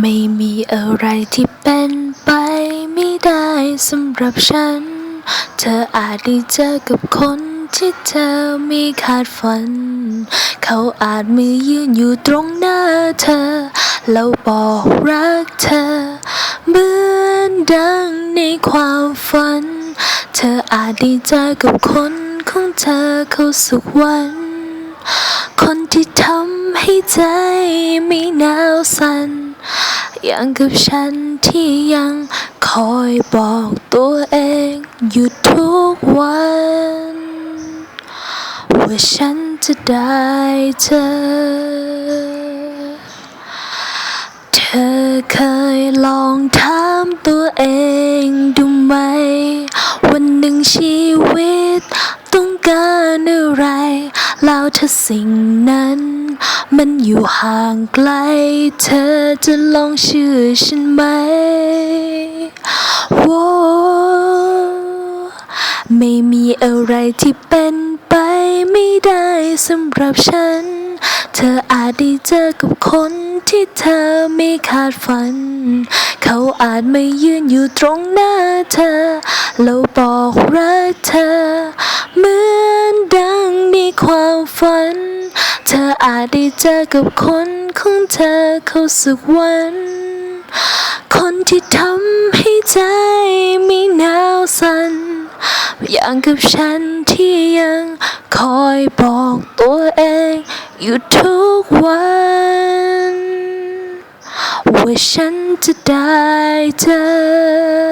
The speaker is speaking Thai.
ไม่มีอะไรที่เป็นไปไม่ได้สำหรับฉัน เธออาจได้เจอกับคนที่เธอไม่คาดฝัน เขาอาจมายืนอยู่ตรงหน้าเธอ แล้วบอกรักเธอ เหมือนดังในความฝัน เธออาจได้เจอกับคนของเธอเขาสุขวัน คนที่ทำให้ใจไม่หนาวสั่น อย่างกับฉันที่ยังคอยบอกตัวเองอยู่ทุกวัน ว่าฉันจะได้เจอ เธอเคยลองถามตัวเองดูไหม วันหนึ่งชีวิตต้องการอะไร แล้วถ้าสิ่งนั้น มันอยู่ห่างไกล เธอจะลองเชื่อฉันไหมโว้ไม่มีอะไรที่เป็นไปไม่ได้สำหรับฉัน เธออาจได้เจอกับคนที่เธอไม่คาดฝัน เขาอาจไมายืนอยู่ตรงหน้าเธอ แล้วบอกรักเธอ ฝัน เธออาจได้เจอกับคนของเธอเข้าสุขวัน คนที่ทำให้ใจไม่หนาวสั่นอย่างกับฉันที่ยังคอยบอกตัวเองอยู่ทุกวันว่าฉันจะได้เจอ